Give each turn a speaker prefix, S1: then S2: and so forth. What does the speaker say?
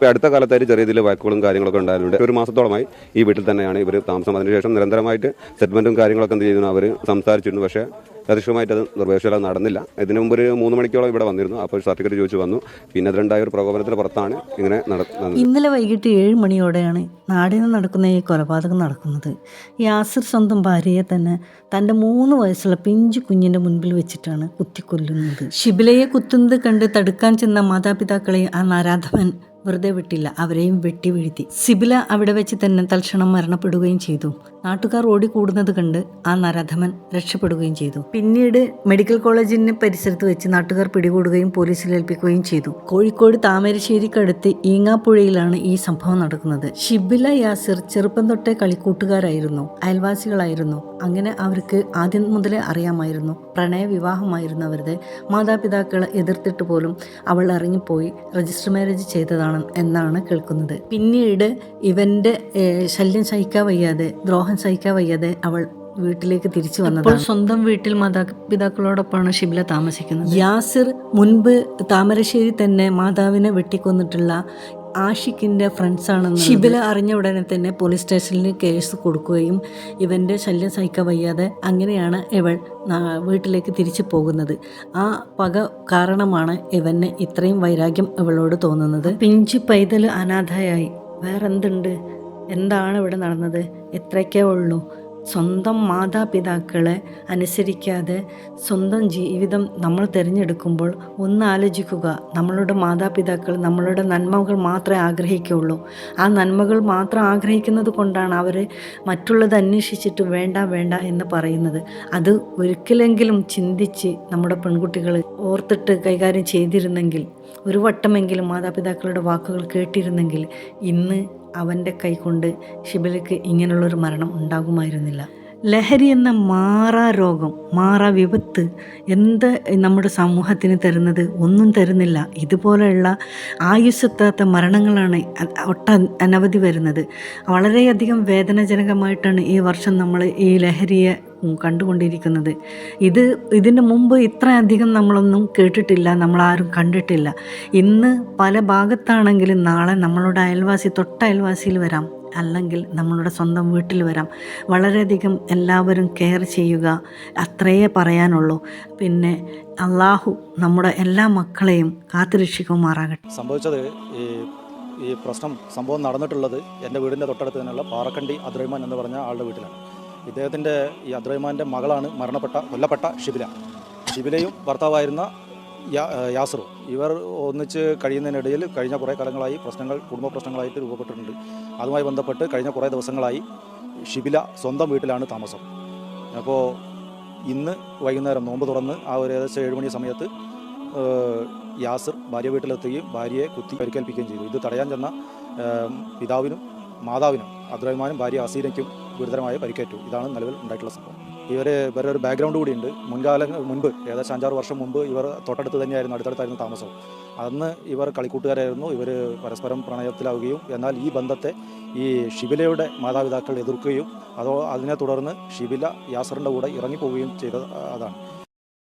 S1: ഇപ്പോൾ അടുത്ത കാലത്തായിട്ട് ചെറിയ രീതിയിൽ വഴക്കുകളും കാര്യങ്ങളൊക്കെ ഉണ്ടായിരുന്നുണ്ട് ഒരു മാസത്തോളമായി ഈ വീട്ടിൽ തന്നെയാണ് ഇവർ താമസം. അതിനുശേഷം നിരന്തരമായിട്ട് സെറ്റ്മെന്റും കാര്യങ്ങളൊക്കെ എന്ത് ചെയ്യുന്നു അവർ സംസാരിച്ചിരുന്നു. പക്ഷേ യഥേഷ്ടമായിട്ട് അത് നിർദ്ദേശം നടന്നില്ല. ഇതിനു മുമ്പ് ഒരു മൂന്ന് മണിക്കോളം ഇവിടെ വന്നിരുന്നു. അപ്പോൾ സർട്ടിഫിക്കറ്റ് ചോദിച്ചു വന്നു. പിന്നെ അതിലുണ്ടായ ഒരു പ്രകോപനത്തിന് പുറത്താണ് ഇങ്ങനെ നടന്നത്.
S2: ഇന്നലെ വൈകിട്ട് ഏഴ് മണിയോടെയാണ് നാടിന് നടക്കുന്ന ഈ കൊലപാതകം നടക്കുന്നത്. യാസിർ സ്വന്തം ഭാര്യയെ തന്നെ തന്റെ മൂന്ന് വയസ്സുള്ള പിഞ്ചു കുഞ്ഞിന്റെ മുൻപിൽ വെച്ചിട്ടാണ് കുത്തിക്കൊല്ലുന്നത്. ശിബിലയെ കുത്തുന്നത് കണ്ട് തടുക്കാൻ ചെന്ന മാതാപിതാക്കളെ ആ നരാധവൻ വെറുതെ വിട്ടില്ല. അവരെയും വെട്ടി വീഴ്ത്തി സിബില അവിടെ വെച്ച് തന്നെ തൽക്ഷണം മരണപ്പെടുകയും ചെയ്തു. നാട്ടുകാർ ഓടിക്കൂടുന്നത് കണ്ട് ആ നരാധമൻ രക്ഷപ്പെടുകയും ചെയ്തു. പിന്നീട് മെഡിക്കൽ കോളേജിന് പരിസരത്ത് വെച്ച് നാട്ടുകാർ പിടികൂടുകയും പോലീസിൽ ഏൽപ്പിക്കുകയും ചെയ്തു. കോഴിക്കോട് താമരശ്ശേരിക്കടുത്ത് ഈങ്ങാപ്പുഴയിലാണ് ഈ സംഭവം നടക്കുന്നത്. ഷിബില യാസിർ ചെറുപ്പം തൊട്ടേ കളിക്കൂട്ടുകാരായിരുന്നു. അയൽവാസികളായിരുന്നു. അങ്ങനെ അവർക്ക് ആദ്യം മുതലേ അറിയാമായിരുന്നു. പ്രണയ വിവാഹമായിരുന്നു അവരുടെ മാതാപിതാക്കൾ എതിർത്തിട്ട് പോലും അവൾ ഇറങ്ങിപ്പോയി രജിസ്റ്റർ മാരേജ് ചെയ്തതാണ് എന്നാണ് കേൾക്കുന്നത്. പിന്നീട് ഇവന്റെ ശല്യം സഹിക്കാൻ വയ്യാതെ ദ്രോഹം സഹിക്കാൻ വയ്യാതെ അവൾ വീട്ടിലേക്ക് തിരിച്ചു വന്നത് സ്വന്തം വീട്ടിൽ മാതാപിതാക്കളോടൊപ്പമാണ് ഷിബില താമസിക്കുന്നത്. യാസിർ മുൻപ് താമരശ്ശേരി തന്നെ മാതാവിനെ വെട്ടിക്കൊന്നിട്ടുള്ള ആഷിഖിന്റെ ഫ്രണ്ട്സ് ആണെന്ന് ഷിബില അറിഞ്ഞ ഉടനെ തന്നെ പോലീസ് സ്റ്റേഷനിൽ കേസ് കൊടുക്കുകയും ഇവന്റെ ശല്യം സഹിക്കാൻ വയ്യാതെ അങ്ങനെയാണ് ഇവൾ വീട്ടിലേക്ക് തിരിച്ചു പോകുന്നത്. ആ പക കാരണമാണ് ഇവന് ഇത്രയും വൈരാഗ്യം ഇവളോട് തോന്നുന്നത്. പിഞ്ചു പൈതൽ അനാഥയായി. വേറെന്തുണ്ട്? എന്താണ് ഇവിടെ നടന്നത്? എത്രയൊക്കെ ഉള്ളൂ. സ്വന്തം മാതാപിതാക്കളെ അനുസരിക്കാതെ സ്വന്തം ജീവിതം നമ്മൾ തിരഞ്ഞെടുക്കുമ്പോൾ ഒന്ന് ആലോചിക്കുക. നമ്മളുടെ മാതാപിതാക്കൾ നമ്മളുടെ നന്മകൾ മാത്രമേ ആഗ്രഹിക്കുകയുള്ളൂ ആ നന്മകൾ മാത്രം ആഗ്രഹിക്കുന്നത് കൊണ്ടാണ് അവർ മറ്റുള്ളത് അന്വേഷിച്ചിട്ട് വേണ്ട വേണ്ട എന്ന് പറയുന്നത്. അത് ഒരിക്കലെങ്കിലും ചിന്തിച്ച് നമ്മുടെ പെൺകുട്ടികൾ ഓർത്തിട്ട് കൈകാര്യം ചെയ്തിരുന്നെങ്കിൽ ഒരു വട്ടമെങ്കിലും മാതാപിതാക്കളുടെ വാക്കുകൾ കേട്ടിരുന്നെങ്കിൽ ഇന്ന് അവന്റെ കൈകൊണ്ട് ഷിബിലയ്ക്ക് ഇങ്ങനെയുള്ളൊരു മരണം ഉണ്ടാകുമായിരുന്നില്ല. ലഹരി എന്ന മാറാ രോഗം മാറാ വിപത്ത് എന്ത് നമ്മുടെ സമൂഹത്തിന് തരുന്നത് ഒന്നും തരുന്നില്ല. ഇതുപോലെയുള്ള ആയുസ്സെത്താത്ത മരണങ്ങളാണ് ഒട്ട അനവധി വരുന്നത്. വളരെയധികം വേദനാജനകമായിട്ടാണ് ഈ വർഷം നമ്മൾ ഈ ലഹരിയെ കണ്ടുകൊണ്ടിരിക്കുന്നത്. ഇത് ഇതിന് മുമ്പ് ഇത്രയധികം നമ്മളൊന്നും കേട്ടിട്ടില്ല നമ്മളാരും കണ്ടിട്ടില്ല. ഇന്ന് പല ഭാഗത്താണെങ്കിലും നാളെ നമ്മളുടെ അയൽവാസി തൊട്ട അയൽവാസിയിൽ വരാം. അല്ലെങ്കിൽ നമ്മളുടെ സ്വന്തം വീട്ടിൽ വരാം. വളരെയധികം എല്ലാവരും കെയർ ചെയ്യുക അത്രയേ പറയാനുള്ളൂ. പിന്നെ അള്ളാഹു നമ്മുടെ എല്ലാ മക്കളെയും കാത്തുരക്ഷിക്കുമാറാകട്ടെ.
S3: സംഭവിച്ചത് ഈ ഈ പ്രശ്നം സംഭവം നടന്നിട്ടുള്ളത് എന്റെ വീടിന്റെ തൊട്ടടുത്ത് തന്നെയുള്ള പാറക്കണ്ടി അദ്രൈമാൻ എന്ന് പറഞ്ഞ ആളുടെ വീട്ടിലാണ്. ഇദ്ദേഹത്തിന്റെ ഈ അബ്ദുറഹ്മാന്റെ മകളാണ് മരണപ്പെട്ട കൊല്ലപ്പെട്ട ഷിബില. ഷിബിലയും ഭർത്താവായിരുന്ന യാസറും. ഇവർ ഒന്നിച്ച് കഴിയുന്നതിനിടയിൽ കഴിഞ്ഞ കുറേ കാലങ്ങളായി പ്രശ്നങ്ങൾ കുടുംബ പ്രശ്നങ്ങളായിട്ട് രൂപപ്പെട്ടിട്ടുണ്ട്. അതുമായി ബന്ധപ്പെട്ട് കഴിഞ്ഞ കുറേ ദിവസങ്ങളായി ഷിബില സ്വന്തം വീട്ടിലാണ് താമസം. അപ്പോൾ ഇന്ന് വൈകുന്നേരം നോമ്പ് തുറന്ന് ആ ഒരു ഏകദേശം ഏഴ് മണി സമയത്ത് യാസർ ഭാര്യ വീട്ടിലെത്തുകയും ഭാര്യയെ കുത്തി പരിക്കേൽപ്പിക്കുകയും ചെയ്തു. ഇത് തടയാൻ ചെന്ന പിതാവിനും മാതാവിനും അബ്ദുറഹ്മാനും ഭാര്യ അസീനയ്ക്കും ഗുരുതരമായ പരിക്കേറ്റു. ഇതാണ് നിലവിൽ ഉണ്ടായിട്ടുള്ള സംഭവം. ഇവർ ഇവരുടെ ഒരു ബാക്ക്ഗ്രൗണ്ട് കൂടിയുണ്ട് മുൻകാല മുൻപ് ഏകദേശം അഞ്ചാറ് വർഷം മുമ്പ് ഇവർ തൊട്ടടുത്ത് തന്നെയായിരുന്നു അടുത്തടുത്തായിരുന്നു താമസം അന്ന് ഇവർ കളിക്കൂട്ടുകാരായിരുന്നു. ഇവർ പരസ്പരം പ്രണയത്തിലാവുകയും എന്നാൽ ഈ ബന്ധത്തെ ഈ ഷിബിലയുടെ മാതാപിതാക്കൾ എതിർക്കുകയും അതോ അതിനെ തുടർന്ന് ഷിബില യാസറിന്റെ കൂടെ ഇറങ്ങിപ്പോവുകയും ചെയ്ത അതാണ്.